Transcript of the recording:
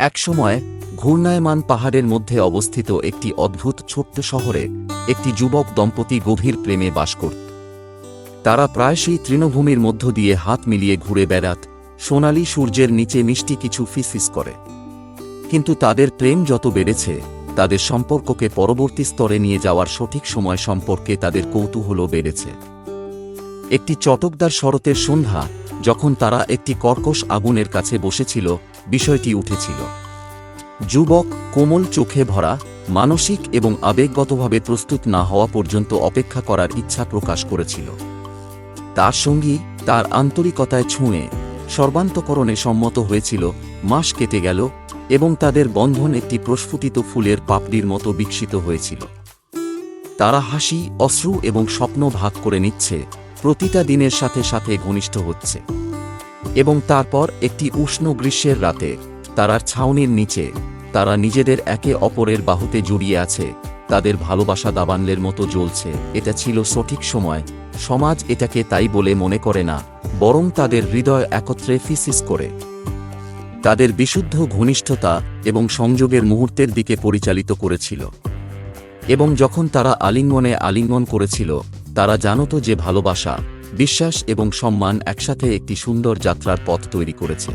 একসময় ঘূর্ণায়মান পাহাড়ের মধ্যে অবস্থিত একটি অদ্ভুত ছোট্ট শহরে একটি যুবক দম্পতি গভীর প্রেমে বাস করত তারা প্রায়শই তৃণভূমির মধ্য দিয়ে হাত মিলিয়ে ঘুরে বেড়াত, সোনালি সূর্যের নিচে মিষ্টি কিছু ফিসফিস করে। কিন্তু তাদের প্রেম যত বেড়েছে, তাদের সম্পর্ককে পরবর্তী স্তরে নিয়ে যাওয়ার সঠিক সময় সম্পর্কে তাদের কৌতূহলও বেড়েছে। একটি চটকদার শরতের সন্ধ্যা যখন তারা একটি কর্কশ আগুনের কাছে বসেছিল, বিষয়টি উঠেছিল। যুবক কোমল চোখে ভরা, মানসিক এবং আবেগগতভাবে প্রস্তুত না হওয়া পর্যন্ত অপেক্ষা করার ইচ্ছা প্রকাশ করেছিল। তার সঙ্গী তার আন্তরিকতায় ছুঁয়ে সর্বান্তকরণে সম্মত হয়েছিল, মাস কেটে গেল এবং তাদের বন্ধন একটি প্রস্ফুটিত ফুলের পাপড়ির মতো বিকশিত হয়েছিল। তারা হাসি, অশ্রু এবং স্বপ্ন ভাগ করে নিচ্ছে প্রতিটা দিনের সাথে সাথে ঘনিষ্ঠ হচ্ছে। এবং তারপর একটি উষ্ণ গ্রীষ্মের রাতে, তারার ছাউনির নিচে, তারা নিজেদের একে অপরের বাহুতে জড়িয়ে আছে, তাদের ভালোবাসা দাবানলের মতো জ্বলছে, এটা ছিল সঠিক সময়, সমাজ এটাকে তাই বলে মনে করে না, বরং তাদের হৃদয় একত্রে ফিসিস করে। তাদের বিশুদ্ধ ঘনিষ্ঠতা এবং সংযোগের মুহূর্তের দিকে পরিচালিত করেছিল। এবং যখন তারা আলিঙ্গনে আলিঙ্গন করেছিল তারা জানত যে ভালোবাসা বিশ্বাস এবং সম্মান একসাথে একটি সুন্দর যাত্রার পথ তৈরি করেছে।